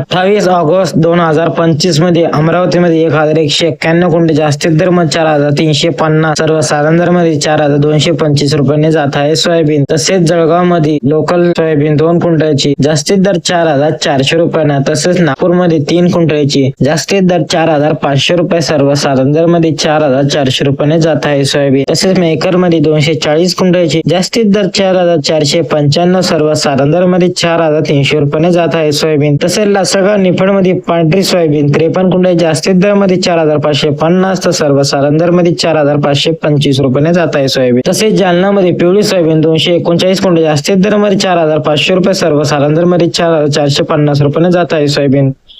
अठ्ठावीस ऑगस्ट दोन हजार पंचवीसमध्ये अमरावतीमध्ये एक हजार एकशे एक्क्याण्णव कुंटे जास्तीत दर मग चार हजार तीनशे पन्नास सर्वसाधारण दरमध्ये चार हजार दोनशे पंचवीस रुपयाने जात आहे सोयाबीन. तसेच जळगावमध्ये लोकल सोयाबीन दोन क्विंटलची जास्तीत दर चार हजार चारशे रुपयाने तसेच नागपूरमध्ये तीन क्विंटलची जास्तीत दर चार हजार पाचशे रुपये सर्वसाधारण दरमध्ये चार हजार चारशे रुपयाने जात आहे सोयाबीन. तसेच मेकरमध्ये दोनशे चाळीस क्विंटलची जास्तीत दर चार हजार चारशे पंच्याण्णव सर्वसाधारण दरमध्ये चार हजार तीनशे रुपयाने जात आहे सोयाबीन. तसेच लासलगाव निफडमध्ये पांढरी सोयाबीन त्रेपन्न कुंटल जास्तीत दरमध्ये चार हजार पाचशे पन्नास तर सर्वसाधारण दरमध्ये चार हजार पाचशे पंचवीस रुपयाने जात आहे सोयाबीन. तसेच जालनामध्ये पिवळी सोयाबीन दोनशे एकोणचाळीस कुंटल जास्तीत दरमध्ये चार हजार पाचशे रुपये सर्वसाधारण दरमध्ये चार हजार चारशे पन्नास रुपयाने जात आहे सोयाबीन.